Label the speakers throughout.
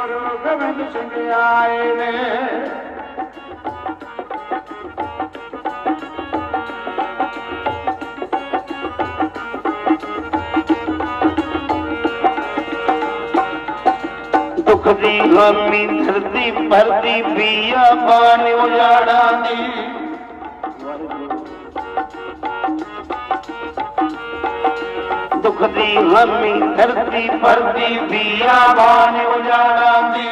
Speaker 1: ਗੁਰੂ ਗੋਬਿੰਦ ਸਿੰਘ ਆਏ ਨੇ।
Speaker 2: ਦੁੱਖ ਦੀ ਹਾਮੀ ਧਰਤੀ ਭਰਦੀ ਬੀਆ ਬਾਣ ਉਜਾੜਾਂ ਦੀ। ਦੁੱਖ ਦੀ ਹਾਮੀ ਧਰਤੀ ਭਰਦੀ ਬੀਆ ਬਾਣ ਉਜਾੜਾਂ ਦੀ।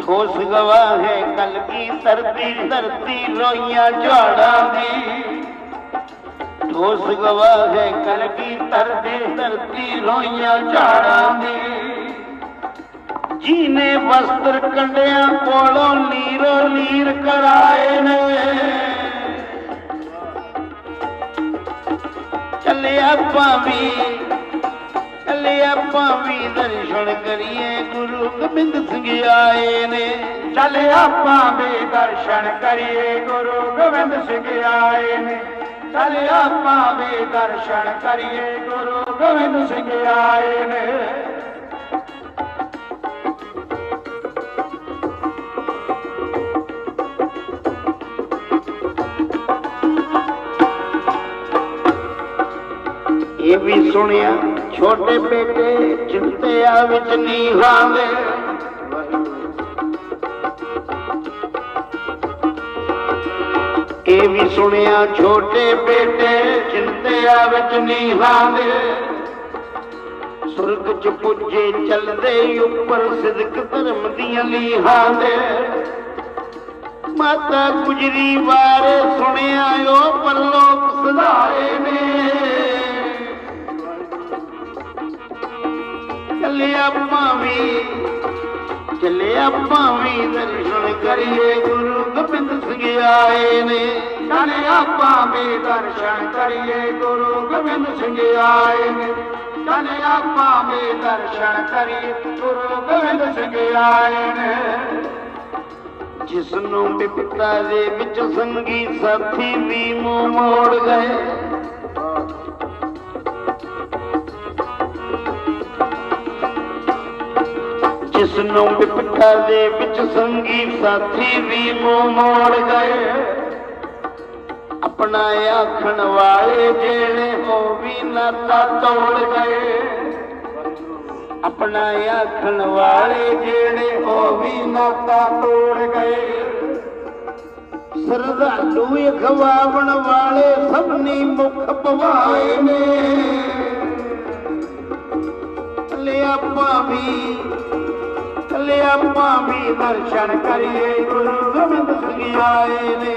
Speaker 2: ਠੋਸ ਗਵਾਹ ਹੈ ਕਲ ਕੀ ਧਰਤੀ ਧਰਤੀ ਰੋਈਆਂ ਝਾੜਾਂ ਦੀ। ਠੋਸ ਗਵਾਹ ਹੈ ਕਲ ਕੀ ਧਰਤੀ ਧਰਤੀ ਰੋਈਆਂ ਝਾੜਾਂ ਦੀ। ਜੀਨੇ ਵਸਤਰ ਕੰਡਿਆਂ ਕੋਲੋਂ ਨੀਰੋ ਨੀਰ ਕਰਾਏ ਨੇ ਚੱਲਿਆ ਭਾਵੀ ਚੱਲਿਆ ਭਾਵੀ ਦਰਸ਼ਨ ਕਰੀਏ, ਗੁਰੂ ਗੋਬਿੰਦ ਸਿੰਘ ਆਏ ਨੇ।
Speaker 1: ਚੱਲ ਆਪਾਂ ਵੀ ਦਰਸ਼ਨ ਕਰੀਏ, ਗੁਰੂ ਗੋਬਿੰਦ ਸਿੰਘ ਆਏ ਨੇ। ਚੱਲ ਆਪਾਂ ਵੀ ਦਰਸ਼ਨ ਕਰੀਏ, ਗੁਰੂ ਗੋਬਿੰਦ ਸਿੰਘ ਆਏ ਨੇ।
Speaker 2: ਇਹ ਵੀ ਸੁਣਿਆ, ਛੋਟੇ ਬੇਟੇ ਚਿੰਤਿਆ ਵਿੱਚ ਨੀਹਾਂ ਦੇ ਇਹ ਵੀ ਸੁਣਿਆ, ਛੋਟੇ ਬੇਟੇ ਚਿੰਤਿਆ ਵਿੱਚ ਨੀਹਾਂ ਦੇ ਸੁਰਗ ਚ ਪੁੱਜੇ, ਚੱਲਦੇ ਉੱਪਰ ਸਿਦਕ ਧਰਮ ਦੀਆਂ ਲੀਹਾਂ ਦੇ ਮਾਤਾ ਗੁਜਰੀ ਬਾਰੇ ਸੁਣਿਆ, ਉਹ ਪਰਲੋਕ ਸੁਧਾਰੇ ਨੇ। ਚੱਲਿਆ ਭਾਵੀ ਚੱਲਿਆ ਭਾਵੀ ਦਰਸ਼ਨ ਕਰੀਏ, ਗੁਰੂ ਗੋਬਿੰਦ ਸਿੰਘ ਆਏ ਨੇ।
Speaker 1: ਚੱਲ ਆਪਾਂ ਵੀ ਦਰਸ਼ਨ ਕਰੀਏ, ਗੁਰੂ ਗੋਬਿੰਦ ਸਿੰਘ ਆਏ ਨੇ। ਚੱਲ ਆਪਾਂ ਦਰਸ਼ਨ ਕਰੀਏ, ਗੁਰੂ ਗੋਬਿੰਦ ਸਿੰਘ ਆਏ ਨੇ।
Speaker 2: ਜਿਸ ਨੂੰ ਵਿਪਤਾ ਦੇ ਵਿੱਚ ਸੰਗੀ ਸਾਥੀ ਵੀ ਮੂੰਹ ਮੋੜ ਗਏ ਜਿਸ ਨੂੰ ਵਿਪਤਾ ਦੇ ਵਿੱਚ ਸੰਗੀ ਸਾਥੀ ਵੀ ਮੂੰਹ ਮੋੜ ਗਏ। ਆਪਣਾ ਆਖਣ ਵਾਲੇ ਜਿਹੜੇ ਉਹ ਵੀ ਨਾਤਾ ਤੋੜ ਗਏ। ਆਪਣਾ ਆਖਣ ਵਾਲੇ ਜਿਹੜੇ ਉਹ ਵੀ ਨਾਤਾ ਤੋੜ ਗਏ। ਸਰਦਾਲੂ ਖਵਾਵਣ ਵਾਲੇ ਸਭਨੀ ਮੁਖ ਪਵਾਏ ਨੇ। ਲਿਆ ਭਾਵੀ ਲਿਆ ਭਾਵੀ ਦਰਸ਼ਨ ਕਰੀਏ, ਗੁਰੂ ਗੋਬਿੰਦ ਸਿੰਘ ਆਏ ਨੇ।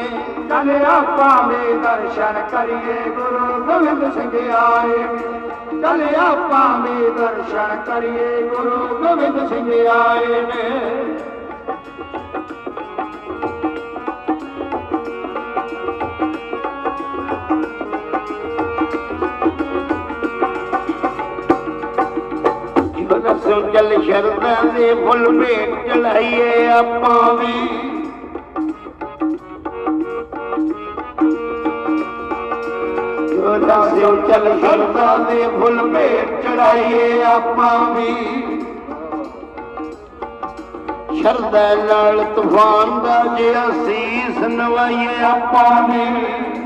Speaker 1: ਚੱਲ ਆਪਾਂ ਵੀ ਦਰਸ਼ਨ ਕਰੀਏ, ਗੁਰੂ ਗੋਬਿੰਦ ਸਿੰਘ ਆਏ ਨੇ। ਚੱਲ ਆਪਾਂ ਵੀ ਦਰਸ਼ਨ ਕਰੀਏ, ਗੁਰੂ ਗੋਬਿੰਦ ਸਿੰਘ ਆਏ ਨੇ।
Speaker 2: ਜੀਵਨ ਚੱਲ ਸ਼ਰਦਾਂ ਦੇ ਫੁੱਲ ਭੇਟ ਚੜਾਈਏ ਆਪਾਂ ਵੀ। ਜੋਦਾ ਸਿਓ ਚੱਲ ਸ਼ਰਦਾਂ ਦੇ ਫੁੱਲ ਭੇਟ ਚੜਾਈਏ ਆਪਾਂ ਵੀ। ਸ਼ਰਦਾ ਨਾਲ ਤੂਫਾਨ ਦਾ ਜਿਹਾ ਸੀਸ ਨਵਾਈਏ ਆਪਾਂ ਵੀ।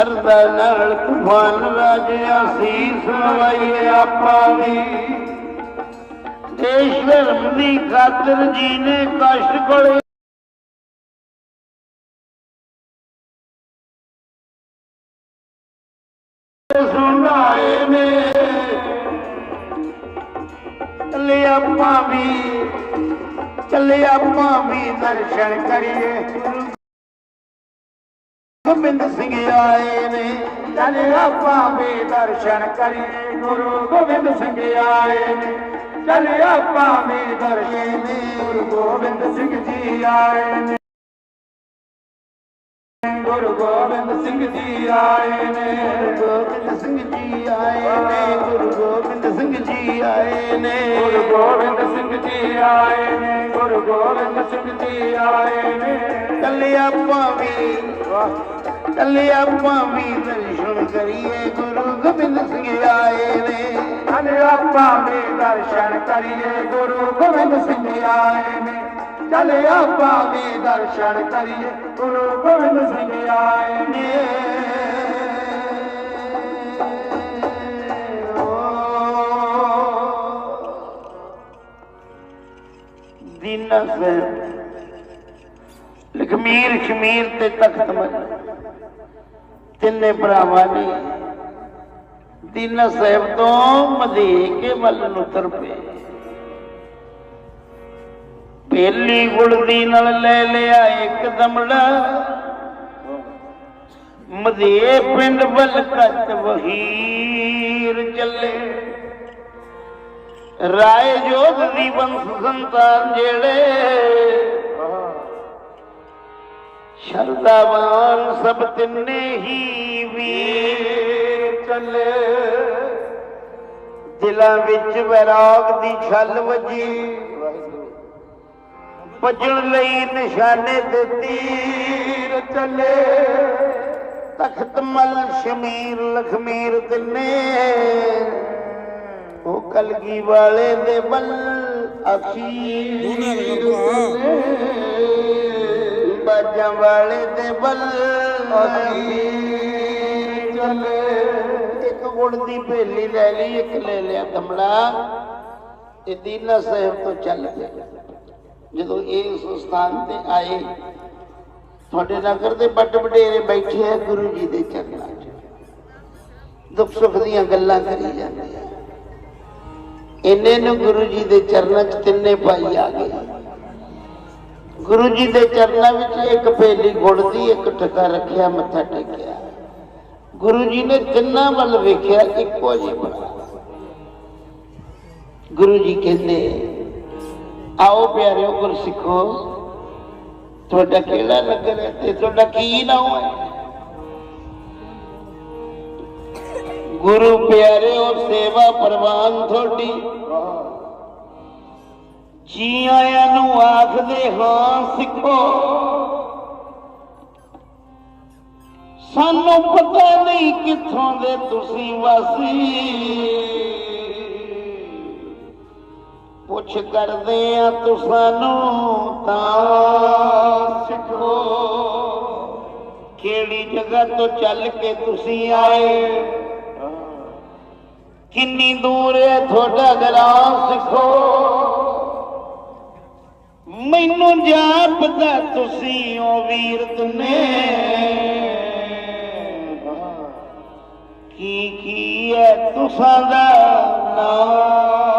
Speaker 2: ਕਰਦਾ ਨਾਲ ਤੂਫਾਨ ਰਾਜਿਆ ਸੀਸ ਨਵਾਈਏ ਆਪਾਂ ਵੀ। ਦੇਸ਼ ਧਰਮ ਦੀ ਖਾਤਰ ਜੀ ਨੇ ਕਸ਼ਟ ਕੋਲੇ ਸੁਣਾਏ ਨੇ। ਚੱਲੇ ਆਪਾਂ ਵੀ, ਚੱਲੇ ਆਪਾਂ ਵੀ ਦਰਸ਼ਨ ਕਰੀਏ। ਗੋਬਿੰਦ ਸਿੰਘ ਆਏ ਨੇ
Speaker 1: ਚੱਲ ਆਪਾਂ ਵੀ ਦਰਸ਼ਨ ਕਰੀਏ ਗੁਰੂ ਗੋਬਿੰਦ ਸਿੰਘ ਆਏ ਨੇ ਚੱਲ ਆਪਾਂ ਵੀ ਦਰਸ਼ਨ ਗੁਰੂ ਗੋਬਿੰਦ ਸਿੰਘ ਜੀ ਆਏ ਨੇ
Speaker 2: गुरू गोबिंद सिंह जी आयु गोबिंदी
Speaker 1: आयने गुरू गोबिंद सिंह जी आए ने गुरू गोबिंद सिंह जी आए
Speaker 2: गुरू गोबिंदी आयो कले भाभी कलेमी दर्शन ਕਰੀਏ गुरू गोबिंद सिंह आए
Speaker 1: ने कलिया भे दर्शन ਕਰੀਏ गुरू गोबिंद सिंह आए ने। ਚੱਲ ਆਪਾਂ ਵੀ ਦਰਸ਼ਨ ਕਰੀਏ। ਗੁਰੂ ਗੋਬਿੰਦ ਸਿੰਘ ਆਏ ਨੇ।
Speaker 2: ਦੀਨਾ ਸਾਹਿਬ ਲਖਮੀਰ ਖਮੀਰ ਤੇ ਤਖਤ ਮਲ। ਤਿੰਨੇ ਭਰਾਵਾਂ ਨੇ। ਦੀਨਾ ਸਾਹਿਬ ਤੋਂ ਮਦੇ ਕੇ ਵੱਲ ਨੂੰ ਤੁਰ ਪਏ। ਪਹਿਲੀ ਗੁਲਦੀ ਨਾਲ ਲੈ ਲਿਆ ਇੱਕ ਦਮੜਾ ਮਧੇ ਪਿੰਡ ਵੱਲ ਕੱਟ ਵਹੀਰ ਚੱਲੇ। ਰਾਏ ਜੋਗ ਦੀ ਬੰਸ ਸੰਤਾਨ ਜਿਹੜੇ। ਸ਼ਰਦਾਵਾਨ ਸਭ ਤਿੰਨੇ ਹੀ ਵੀਰ
Speaker 1: ਚੱਲੇ।
Speaker 2: ਦਿਲਾਂ ਵਿੱਚ ਵੈਰਾਗ ਦੀ ਛਲ ਵੱਜੀ। ਭੱਜਣ ਲਈ ਨਿਸ਼ਾਨੇ ਤੇ ਤੀਰ ਚੱਲੇ। ਤਖਤ ਮਲ ਸ਼ਮੀਰ ਲਖਮੀਰ ਤਿੰਨੇ ਉਹ ਕਲਗੀ ਵਾਲੇ ਦੇ ਬਲ ਅਖੀਰ ਬਾਜਾਂ ਵਾਲੇ ਦੇ ਬਲ ਅਖੀਰ ਚੱਲੇ। ਇੱਕ ਗੁੜ ਦੀ ਭੇਲੀ ਲੈ ਲਈ ਇੱਕ ਲੈ ਲਿਆ ਦਮੜਾ ਇਹ ਦੀਨਾ ਸਾਹਿਬ ਤੋਂ ਚੱਲ ਪਏ ਜਦੋਂ ਇਹ ਉਸ ਸਥਾਨ ਤੇ ਆਏ, ਤੁਹਾਡੇ ਨਗਰ ਦੇ ਵੱਡ ਵਡੇਰੇ ਬੈਠੇ ਆ ਗੁਰੂ ਜੀ ਦੇ ਚਰਨਾਂ 'ਚ। ਦੁੱਖ ਸੁੱਖ ਦੀਆਂ ਗੱਲਾਂ ਕਰੀ ਜਾਂਦੇ ਆ। ਇੰਨੇ ਨੂੰ ਗੁਰੂ ਜੀ ਦੇ ਚਰਨਾਂ 'ਚ ਤਿੰਨੇ ਭਾਈ ਆ ਗਏ। ਗੁਰੂ ਜੀ ਦੇ ਚਰਨਾਂ ਵਿੱਚ ਇੱਕ ਪੇਲੀ ਗੁੜ ਦੀ ਇੱਕ ਟਕਾ ਰੱਖਿਆ, ਮੱਥਾ ਟੇਕਿਆ। ਗੁਰੂ ਜੀ ਨੇ ਤਿੰਨਾਂ ਵੱਲ ਵੇਖਿਆ, ਇੱਕੋ ਜਿਹੀ ਬਣਾ। ਗੁਰੂ ਜੀ ਕਹਿੰਦੇ ਆਓ ਪਿਆਰਿਓ ਗੁਰਸਿੱਖੋ, ਤੁਹਾਡਾ ਕਿਹੜਾ ਨਗਰ ਹੈ ਤੇ ਤੁਹਾਡਾ ਕੀ ਨਾਮ ਹੈ? ਗੁਰੂ ਪਿਆਰਿਓ, ਸੇਵਾ ਪ੍ਰਵਾਨ ਤੁਹਾਡੀ। ਜੀ ਆਇਆਂ ਨੂੰ ਆਖਦੇ ਹਾਂ, ਸਿੱਖੋ। ਸਾਨੂੰ ਪਤਾ ਨਹੀਂ ਕਿੱਥੋਂ ਦੇ ਤੁਸੀਂ ਵਾਸੀ। ਪੁੱਛ ਕਰਦੇ ਆ ਤੁਸਾਨੂੰ ਤਾਂ ਸਿੱਖੋ। ਕਿਹੜੀ ਜਗ੍ਹਾ ਤੋਂ ਚੱਲ ਕੇ ਤੁਸੀਂ ਆਏ? ਕਿੰਨੀ ਦੂਰ ਹੈ ਤੁਹਾਡਾ ਗਰਾਂ ਸਿੱਖੋ। ਮੈਨੂੰ ਜਾਪਦਾ ਤੁਸੀਂ ਉਹ ਵੀਰ ਤੁਨੇ। ਕੀ ਕੀ ਹੈ ਤੁਸਾਂ ਦਾ ਨਾਮ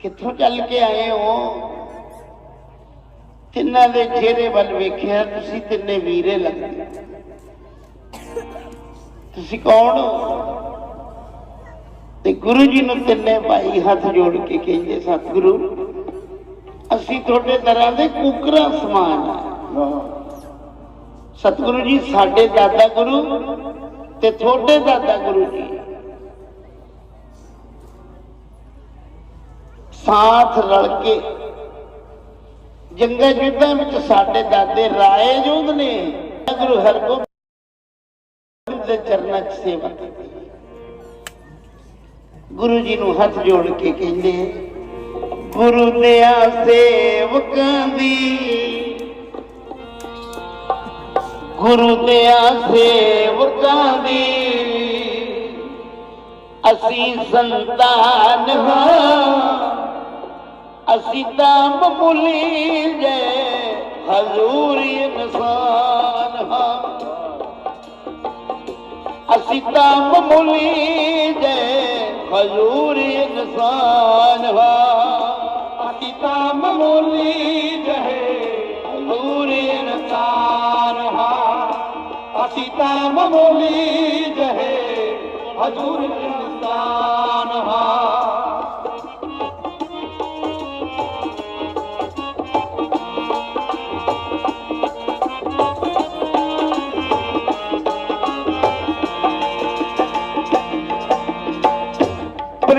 Speaker 2: ਕਿੱਥੋਂ ਚੱਲ ਕੇ ਆਏ ਹੋ? ਤਿੰਨਾਂ ਦੇ ਚਿਹਰੇ ਵੱਲ ਵੇਖਿਆ, ਤੁਸੀਂ ਤਿੰਨੇ ਵੀਰੇ ਲੱਗਦੇ। ਤੁਸੀਂ ਕੌਣ ਤੇ ਗੁਰੂ ਜੀ ਨੂੰ ਤਿੰਨੇ ਭਾਈ ਹੱਥ ਜੋੜ ਕੇ ਕਹਿੰਦੇ ਸਤਿਗੁਰੂ, ਅਸੀਂ ਤੁਹਾਡੇ ਦਰਾਂ ਦੇ ਕੁਕਰਾਂ ਸਮਾਨ ਆ। ਸਤਿਗੁਰੂ ਜੀ, ਸਾਡੇ ਦਾਦਾ ਗੁਰੂ ਤੇ ਤੁਹਾਡੇ ਦਾਦਾ ਗੁਰੂ ਜੀ। ਸਾਥ ਰਲ ਕੇ। ਜੰਗਾਂ ਯੁੱਧਾਂ ਵਿੱਚ ਸਾਡੇ ਦਾਦੇ ਰਾਏ ਜੋਗ ਨੇ। ਗੁਰੂ ਹਰਗੋਬਿੰਦ ਦੇ ਚਰਨਾਂ 'ਚ ਸੇਵਾ ਕੀਤੀ। ਗੁਰੂ ਜੀ ਨੂੰ ਹੱਥ ਜੋੜ ਕੇ ਕਹਿੰਦੇ ਗੁਰੂ ਦਿਆ ਸੇਵਕਾਂ ਦੀ, ਗੁਰੂ ਦਿਆ ਸੇਵਕਾਂ ਦੀ, ਅਸੀਂ ਸੰਤਾਨ ਹਾਂ। सीताम जय हज़ूरी सान
Speaker 1: भुली जे हज़ूरी इंसान हा। असीताम जे हज़ूरी इंसान हा। असीताम जे हज़ूूर इंसान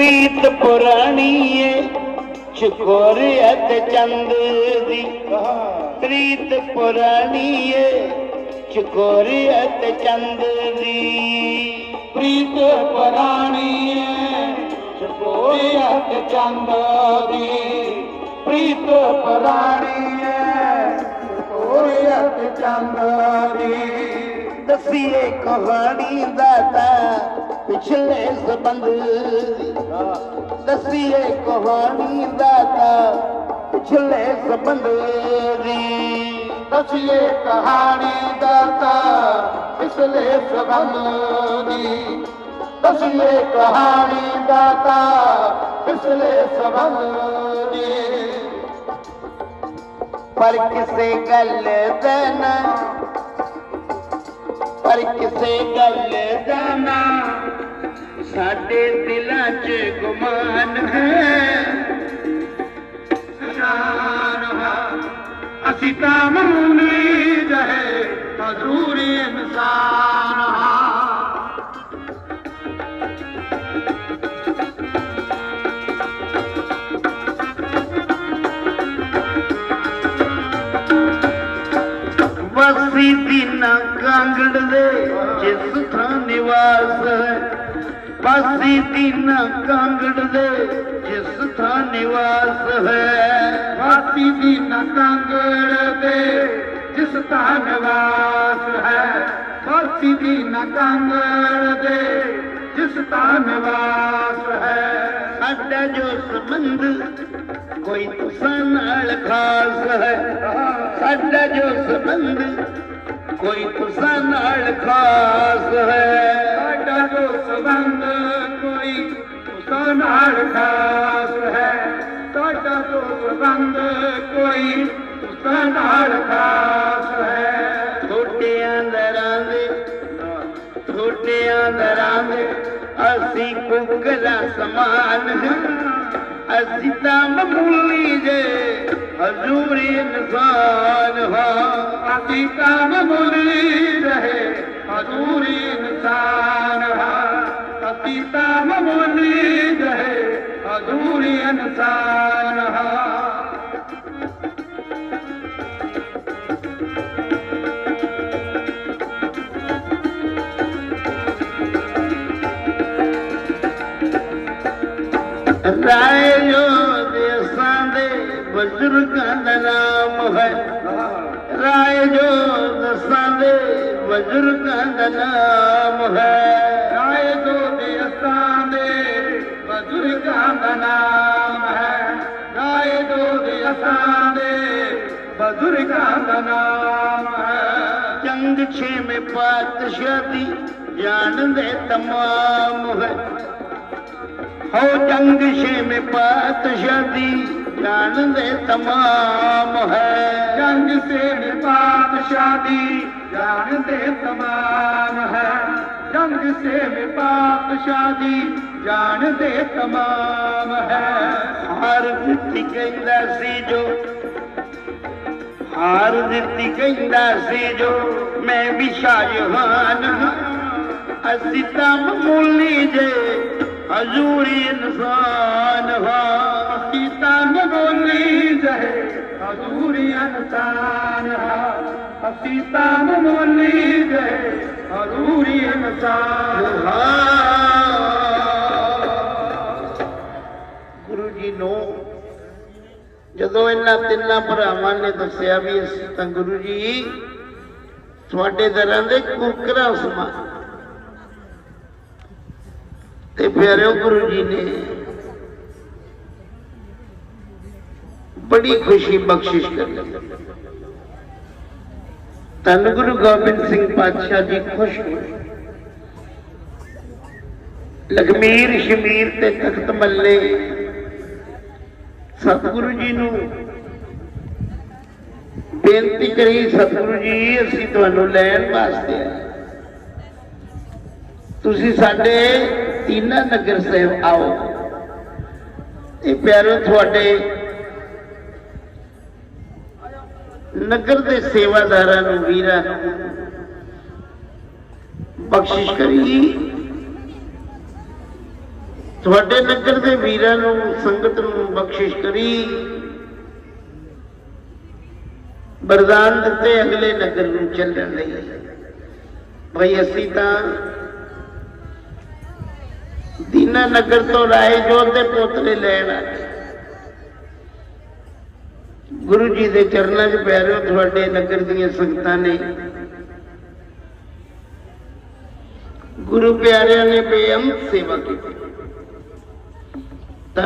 Speaker 2: ਪ੍ਰੀਤ ਪੁਰਾਣੀ ਏ ਚਕੋਰੀਅਤ ਚੰਦ ਦੀ। ਪ੍ਰੀਤ ਪੁਰਾਣੀ ਏ ਚਕੋਰੀਅਤ ਚੰਦ ਦੀ।
Speaker 1: ਪ੍ਰੀਤ ਪੁਰਾਣੀ ਪਰਾਣੀ ਚਕੋਰੀਅਤ ਚੰਦ ਦੀ। ਪ੍ਰੀਤ ਪੁਰਾਣੀ ਪਰਾਣੀ ਚਕੋਰੀਅਤ ਚੰਦ ਦੀ।
Speaker 2: ਦਸੀਏ ਕਹਾਣੀ ਦਾ ਦਾਤਾ ਪਿਛਲੇ ਸਬੰਧ ਦੀ ਦਸੀਏ ਕਹਾਣੀ ਦਾਤਾ ਪਿਛਲੇ ਸਬੰਧ ਦੀ।
Speaker 1: ਦਸੀਏ ਕਹਾਣੀ ਦਾਤਾ ਪਿਛਲੇ ਸਬੰਧ ਦੀ। ਦਸੀਏ ਕਹਾਣੀ ਦਾਤਾ ਪਿਛਲੇ ਸਬੰਧ ਦੀ।
Speaker 2: ਪਰ ਕਿਸੇ ਗੱਲ ਦਾ ਨਾ ਪਰ ਕਿਸੇ ਗੱਲ ਦਾ ਨਾ ਸਾਡੇ ਦਿਲਾਂ 'ਚ ਗੁਮਾਨ ਹੈ
Speaker 1: ਜਾਨ ਹਾਂ ਅਸੀਂ ਤਾਂ ਮਾਮੂਲੀ ਰਹੇ ਹਜ਼ੂਰੀ ਇਨਸਾਨ ਹਾਂ
Speaker 2: ਵਸੀ ਦਿਨਾਂ ਕਾਂਗੜ ਦੇ ਜਿਸ ਥਾਂ ਨਿਵਾਸ ਹੈ ਪਾਸੀ ਦਿਨਾਂ ਕਾਂਗੜ ਦੇ, ਜਿਸ ਥਾਂ ਨਿਵਾਸ ਹੈ।
Speaker 1: ਪਾਸੀ ਦੀ ਨਕੰਗੜ ਦੇ, ਜਿਸ ਦਾ ਨਿਵਾਸ ਹੈ। ਵਾਸੀ ਦੀ ਨਕੰਗੜ ਦੇ, ਜਿਸ ਥਾਂ ਨਿਵਾਸ ਹੈ।
Speaker 2: ਸਾਡਾ ਜੋ ਸੰਬੰਧ, ਕੋਈ ਤੁਸਾਂ ਨਾਲ ਖਾਸ ਹੈ। ਸਾਡਾ ਜੋ ਸੰਬੰਧ ਕੋਈ ਤੁਸਾਂ ਨਾਲ ਖਾਸ ਹੈ।
Speaker 1: ਸਾਡਾ ਜੋ ਸੰਬੰਧ ਕੋਈ ਉਸ ਨਾਲ ਖਾਸ ਹੈ। ਸਾਡਾ ਜੋ ਸੰਬੰਧ ਕੋਈ ਉਸ ਨਾਲ ਖਾਸ ਹੈ।
Speaker 2: ਛੋਟਿਆਂ ਦਰਾਂ ਦੇ ਛੋਟਿਆਂ ਦਰਾਂ ਦੇ ਅਸੀਂ ਕੁਕਰਾ ਸਮਾਨ। ਹਾਂ। ਅਸੀਂ ਤਾਂ ਮਾਮੂਲੀ ਜੇ हजूरी इंसान हा
Speaker 1: हकीकत में मुली रहे हजूरी इंसान हा हकीकत में मुली रहे हजूरी इंसान हा
Speaker 2: Right, you. गुरु का नाम है राय जो दसाने वजुर का नाम है राय जो दसाने
Speaker 1: वजुर का नाम है राय जो दसाने वजुर का नाम है। चंग छे में पात शादी
Speaker 2: जान दे तमाम है हो चंग छे में पात शादी ਪਾਤਸ਼ਾਹ ਦੀ ਤਮਾਮ ਹੈ।
Speaker 1: ਜੰਗ ਸੇਨ ਪਾਤਸ਼ਾਹ ਦੀ ਜਾਣਦੇ ਤਮਾਮ ਹੈ। ਜੰਗ ਸੇਨ ਪਾਤਸ਼ਾਹ ਦੀ ਜਾਣਦੇ ਤਮਾਮ ਹੈ।
Speaker 2: ਹਾਰ ਦਿੱਤੀ ਕਹਿੰਦਾ ਸੀ ਜੋ। ਹਾਰ ਦਿੱਤੀ ਕਹਿੰਦਾ ਸੀ ਜੋ। ਮੈਂ ਵੀ ਸ਼ਾਹਜਹਾਨ ਹਾਂ। ਅਸੀਂ ਤਾਂ ਮਾਮੂਲੀ ਜੇ ਹਜ਼ੂਰੀ ਇਨਸਾਨ ਹਾਂ।
Speaker 1: ਅਸੀਂ ਤਾਂ ਮਾਮੂਲੀ ਜਹੇ ਹਜ਼ੂਰੀ ਇਨਸਾਨ ਹਾਂ ਅਸੀਂ ਤਾਂ ਮਾਮੂਲੀ ਜਹੇ ਹਜ਼ੂਰੀ ਇਨਸਾਨ
Speaker 2: ਹਾਂ ਗੁਰੂ ਜੀ ਨੂੰ ਜਦੋਂ ਇਹਨਾਂ ਤਿੰਨਾਂ ਭਰਾਵਾਂ ਨੇ ਦੱਸਿਆ ਵੀ ਅਸੀਂ ਤਾਂ ਗੁਰੂ ਜੀ ਤੁਹਾਡੇ ਦਰਾਂ ਦੇ ਕੁਕਰਾ ਸਮਾਨ ਤੇ ਪਿਆਰਿਓ ਗੁਰੂ ਜੀ ਨੇ ਬੜੀ ਖੁਸ਼ੀ ਬਖਸ਼ਿਸ਼ ਕਰੀ। ਧੰਨ ਗੁਰੂ ਗੋਬਿੰਦ ਸਿੰਘ ਪਾਤਸ਼ਾਹ ਜੀ ਖੁਸ਼ ਹੋਏ। ਲਖਮੀਰ ਸ਼ਮੀਰ ਤੇ ਤਖਤ ਮੱਲੇ ਸਤਿਗੁਰੂ ਜੀ ਨੂੰ ਬੇਨਤੀ ਕਰੀ, ਸਤਿਗੁਰੂ ਜੀ, ਅਸੀਂ ਤੁਹਾਨੂੰ ਲੈਣ ਵਾਸਤੇ ਤੁਸੀਂ ਸਾਡੇ ਤੀਨਾ ਨਗਰ ਸਾਹਿਬ ਆਓ। ਇਹ ਪਿਆਰੋ, ਤੁਹਾਡੇ ਨਗਰ ਦੇ ਸੇਵਾਦਾਰਾਂ ਨੂੰ ਵੀਰਾਂ ਨੂੰ ਬਖਸ਼ਿਸ਼ ਕਰੀ ਤੁਹਾਡੇ ਨਗਰ ਦੇ ਵੀਰਾਂ ਨੂੰ, ਸੰਗਤ ਨੂੰ ਬਖਸ਼ਿਸ਼ ਕਰੀ। ਬਰਦਾਨ ਦਿੱਤੇ ਅਗਲੇ ਨਗਰ ਨੂੰ ਚੱਲਣ ਲਈ। ਭਈ ਅਸੀਂ ਤਾਂ ਦੀਨਾ ਨਗਰ ਤੋਂ ਰਾਏ ਜੋਤ ਦੇ ਪੋਤਰੇ ਲੈਣ ਆਏ। ਗੁਰੂ ਜੀ ਦੇ ਚਰਨਾਂ 'ਚ ਪਿਆਰਿਓ ਤੁਹਾਡੇ ਨਗਰ ਦੀਆਂ ਸੰਗਤਾਂ ਨੇ। ਗੁਰੂ ਪਿਆਰਿਆਂ ਨੇ ਬੇਅੰਤ ਸੇਵਾ ਕੀਤੀ।